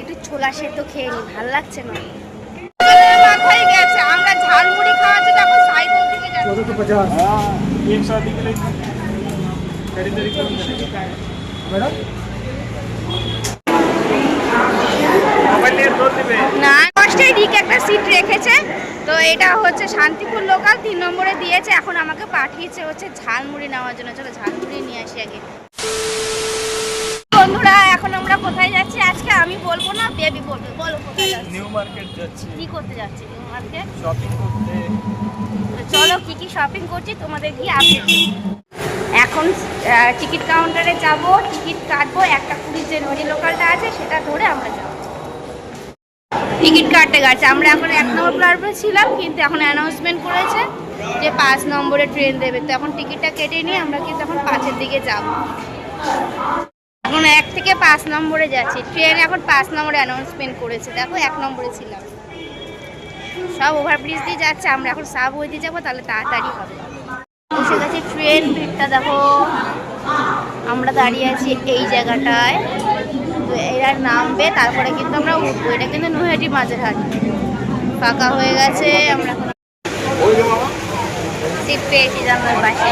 একটু ছোলা সেদ্ধ খেয়ে নি ভাল লাগছে না মাথায় গেছে আমরা ঝালমুড়ি খাওয়াচ্ছি তখন সাইকেল থেকে যাচ্ছি चौदह सौ पचास हाँ एक शादी के लिए खरीदारी कौन करेगा मैडम মোবাইল নিয়ে দৌড় দেবে না কষ্টেই রিক একটা সিট রেখেছে তো এটা হচ্ছে শান্তিপুর লোকাল তিন নম্বরে দিয়েছে এখন আমাকে পাঠিয়েছে হচ্ছে ঝালমুড়ি নেওয়ার জন্য চলো ঝালমুড়ি নিয়ে আসি আগে বন্ধুরা এখন আমরা কোথায় যাচ্ছি? আজকে আমি বলব না বেবি বলবে। বলো কোথায় যাচ্ছি? নিউ মার্কেট যাচ্ছি। কি করতে যাচ্ছি মার্কেট? শপিং করতে। চলো কি কি শপিং করছি তোমাদের গিয়ে আপডেট এখন টিকিট কাউন্টারে যাব টিকিট কাটবো একটা কুড়ির যে নদী লোকালটা আছে সেটা ধরে আমরা যাব। টিকিট কাটতে গেছে আমরা এখন এক নম্বর প্ল্যাটফর্মে ছিলাম কিন্তু এখন অ্যানাউন্সমেন্ট করেছে যে পাঁচ নম্বরে ট্রেন দেবে। তো এখন টিকিটটা কেটে নিয়ে আমরা কিন্তু এখন পাঁচের দিকে যাব। এখন এক থেকে পাঁচ নম্বরে যাচ্ছি। ট্রেন এখন পাঁচ নম্বরে অ্যানাউন্সমেন্ট করেছে। দেখো এক নম্বরে ছিলাম। সব ওভারব্রিজ দিয়ে যাচ্ছে আমরা এখন সাব ওই দিয়ে যাব তাহলে তাড়াতাড়ি হবে। বসে গেছি ট্রেন ভিড়টা দেখো। আমরা দাঁড়িয়ে আছি এই জায়গাটায়। তো এরা নামবে তারপরে কিন্তু আমরা উঠবো। এটা কিন্তু নৈহাটি মাঝের হাট ফাঁকা হয়ে গেছে আমরা এখন সিট পেয়েছি জানলার পাশে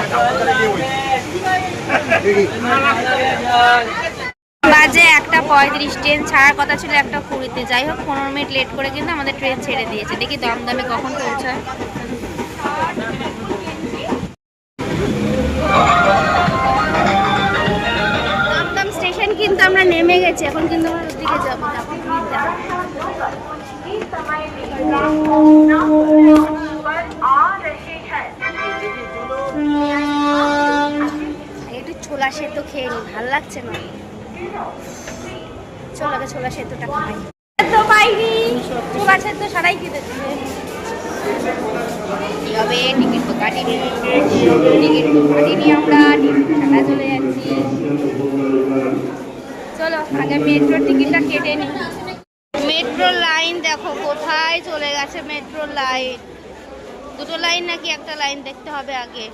বাজে একটা পঁয়ত্রিশ, ট্রেন ছাড়ার কথা ছিল একটা কুড়িতে। যাই হোক, পনেরো মিনিট লেট করে কিন্তু আমাদের ট্রেন ছেড়ে দিয়েছে। দেখি দমদমে কখন পৌঁছায়। দমদম স্টেশন কিন্তু আমরা নেমে গেছি। এখন কিন্তু আমরা ওদিকে যাব। সেদ্ধ খেয়ে নি ভালো লাগছে না। চলো ছোলা সেদ্ধটা খাই। সারাই টিকিট তো টিকিট আমরা চলে যাচ্ছি। চলো, আগে মেট্রোর টিকিটটা কেটে নিই। মেট্রো লাইন দেখো কোথায় চলে গেছে, মেট্রো লাইন। দুটো লাইন নাকি একটা লাইন দেখতে হবে আগে।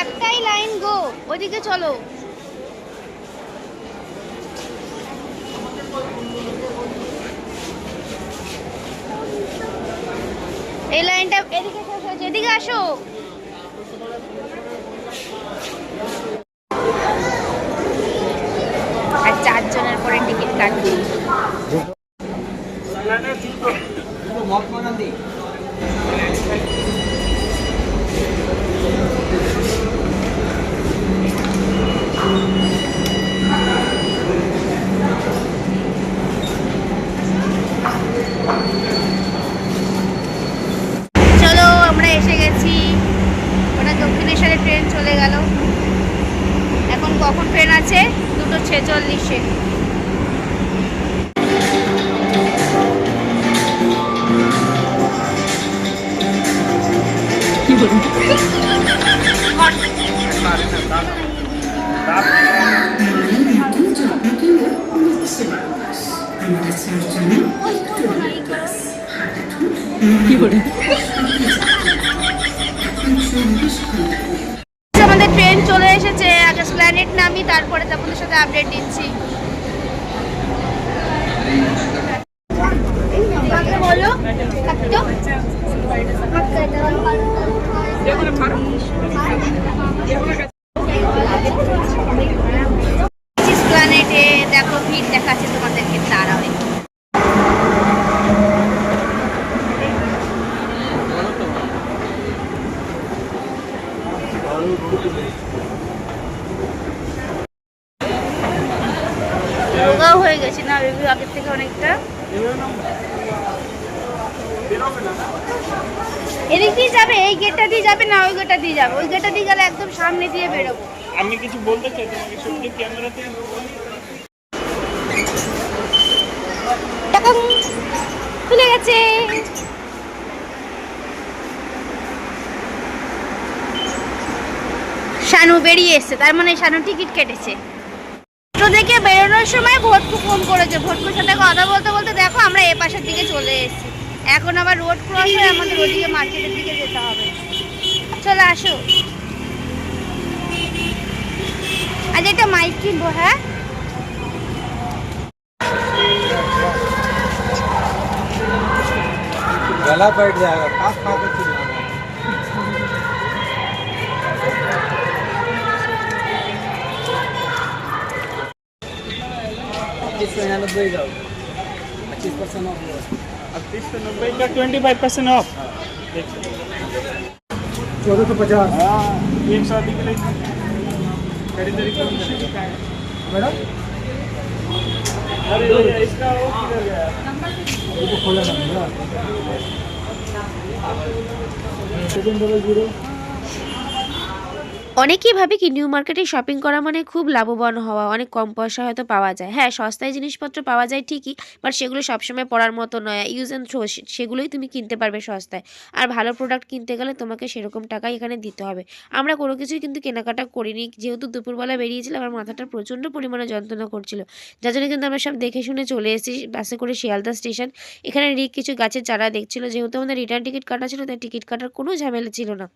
একটাই লাইন গো, ওইদিকে চলো। এই লাইনটা এদিকে এদিকে আসো। আর চারজনের পরে টিকিট কাটবি। চলো আমরা এসে গেছি ওটা দক্ষিণেশ্বরে ট্রেন চলে গেল এখন কখন ট্রেন আছে? দুটো ছেচল্লিশে। আমাদের নামি তারপরে তোমাদের সাথে আপডেট দিচ্ছি। বলো প্ল্যানেটে দেখো ভিড় দেখাচ্ছে তোমাদেরকে একটু। রোগাও হয়ে গেছি না? বেবি আগের থেকে অনেকটা? এদিক দিয়ে যাবে এই গেটটা দিয়ে যাবে না ওই গেটটা দিয়ে যাবে? ওই গেটটা দিয়ে গেলে একদম সামনে দিয়ে বেরোবো। আমি কিছু বলতে চাই তোমাকে সত্যি ক্যামেরাতে খুলে গেছে। শানু বেরিয়ে এসছে তার মানে শানু টিকিট কেটেছে। তো দেখে বেরোনোর সময় ভোটকু ফোন করেছে ভোটকুর সাথে কথা বলতে বলতে দেখো আমরা এ পাশের দিকে চলে এসেছি এখন আবার রোড ক্রস হয়ে আমাদের ওদিকে মার্কেটের দিকে যেতে হবে চলে আসো আজ একটা মাইক কিনবো হ্যাঁ गला बैठ जाएगा पास खा पच्चीस सौ निन्यानबे जाओ पच्चीस परसेंट ऑफ़ अब सौ नब्बे का ट्वेंटी फाइव परसेंट ऑफ़ चौदह सौ पचास। हाँ एक शादी के लिए खरीदारी कौन करेगा मैडम? अरे इसका वो किधर गया? खोला ना। Seven double zero. অনেকেই ভাবে কি নিউ মার্কেটে শপিং করা মানে খুব লাভবান হওয়া, অনেক কম পয়সা হয়তো পাওয়া যায়। হ্যাঁ সস্তায় জিনিসপত্র পাওয়া যায় ঠিকই বাট সেগুলো সবসময় পড়ার মতো নয়। ইউজ অ্যান্ড থ্রো সেগুলোই তুমি কিনতে পারবে সস্তায়। আর ভালো প্রোডাক্ট কিনতে গেলে তোমাকে সেরকম টাকাই এখানে দিতে হবে। আমরা কোনো কিছুই কিন্তু কেনাকাটা করিনি। যেহেতু দুপুরবেলা বেরিয়েছিলাম আমার মাথাটা প্রচণ্ড পরিমাণে যন্ত্রণা করছিল, যার জন্য কিন্তু আমরা সব দেখে শুনে চলে এসেছি বাসে করে শিয়ালদা স্টেশন এখানে রিক কিছু গাছের চারা দেখছিল। যেহেতু আমাদের রিটার্ন টিকিট কাটা ছিল, তাই টিকিট কাটার কোনো ঝামেলা ছিল না।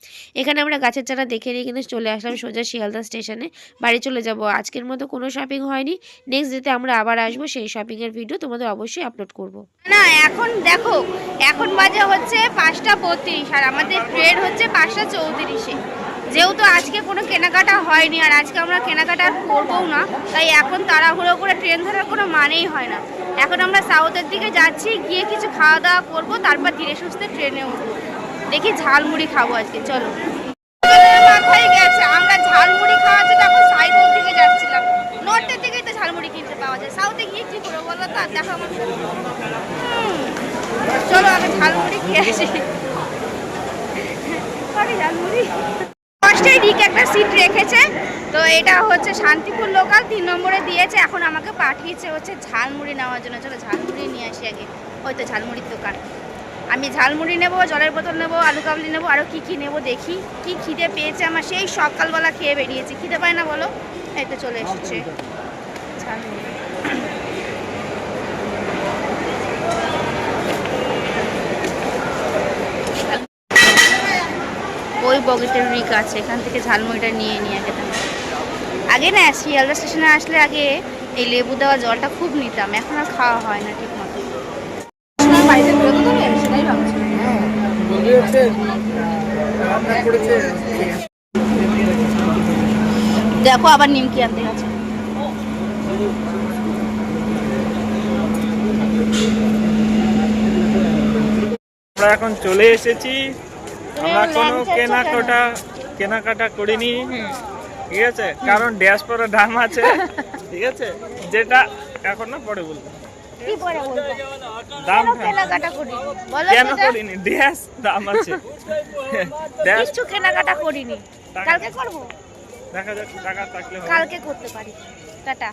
এখানে আমরা গাছের চারা দেখে নিয়ে কিন্তু চলে আসলাম সোজা শিয়ালদা স্টেশনে। বাড়ি চলে যাব। আজকের মতো কোনো শপিং হয়নি। নেক্সট ডেতে আমরা আবার আসব। সেই শপিংয়ের ভিডিও তোমাদের অবশ্যই আপলোড করব। না, এখন দেখো, এখন বাজে হচ্ছে পাঁচটা বত্রিশ আর আমাদের ট্রেন হচ্ছে পাঁচটা চৌত্রিশে। যেহেতু আজকে কোনো কেনাকাটা হয়নি আর আজকে আমরা কেনাকাটা করবোও না, তাই এখন তাড়াহুড়ো করে ট্রেন ধরার কোনো মানেই হয় না। এখন আমরা সাউথের দিকে যাচ্ছি, গিয়ে কিছু খাওয়া দাওয়া করব, তারপর ধীরে সুস্থে ট্রেনে উঠবো। দেখি ঝালমুড়ি খাব আজকে, চলো মাথায় গেছে আমরা ঝালমুড়ি খাওয়ার জন্য এখন সাইডের দিকে যাচ্ছিলাম নর্থের দিকেই তো ঝালমুড়ি কিনতে পাওয়া যায় সাউথে গিয়ে কি করব বলো তো আর আমার চলো আমি ঝালমুড়ি খেয়ে আসি। ঝালমুড়ি। ফার্স্টেই দিক একটা সিট রেখেছে। তো এটা হচ্ছে শান্তিপুর লোকাল তিন নম্বরে দিয়েছে। এখন আমাকে পাঠিয়েছে হচ্ছে ঝালমুড়ি নেওয়ার জন্য। চলো ঝালমুড়ি নিয়ে আসি আগে। ওই তো ঝালমুড়ির দোকান। আমি ঝালমুড়ি নেব, জলের বোতল নেব, আলু কাবলি নেব আরও কী কী নেব দেখি। কি খিদে পেয়েছে আমার? সেই সকালবেলা খেয়ে বেরিয়েছি। খিদে পায় না বলো? এই তো চলে এসেছে। ঝালমুড়ি। ওই বগিতে রিক আছে এখান থেকে ঝালমুড়িটা নিয়ে নিয়ে আগে তাহলে। আগে না শিয়ালদা স্টেশনে আসলে আগে এই লেবু দেওয়া জলটা খুব নিতাম এখন আর খাওয়া হয় না ঠিক মতো দেখো আবার নিমকি আনতে গেছে। আমরা এখন চলে এসেছি আমরা কোনো কেনাকাটা কেনাকাটা করিনি। ঠিক আছে? কারণ ড্যাশ পরে দাম আছে। ঠিক আছে? যেটা এখন না পরে বলব। কি পরে বলব? দাম কেন কেনাকাটা করিনি? বলো কেন করিনি? ড্যাশ দাম আছে। ড্যাশ কেনাকাটা করিনি। কালকে করব? দেখা টাকা থাকলে কালকে করতে পারি। টাটা।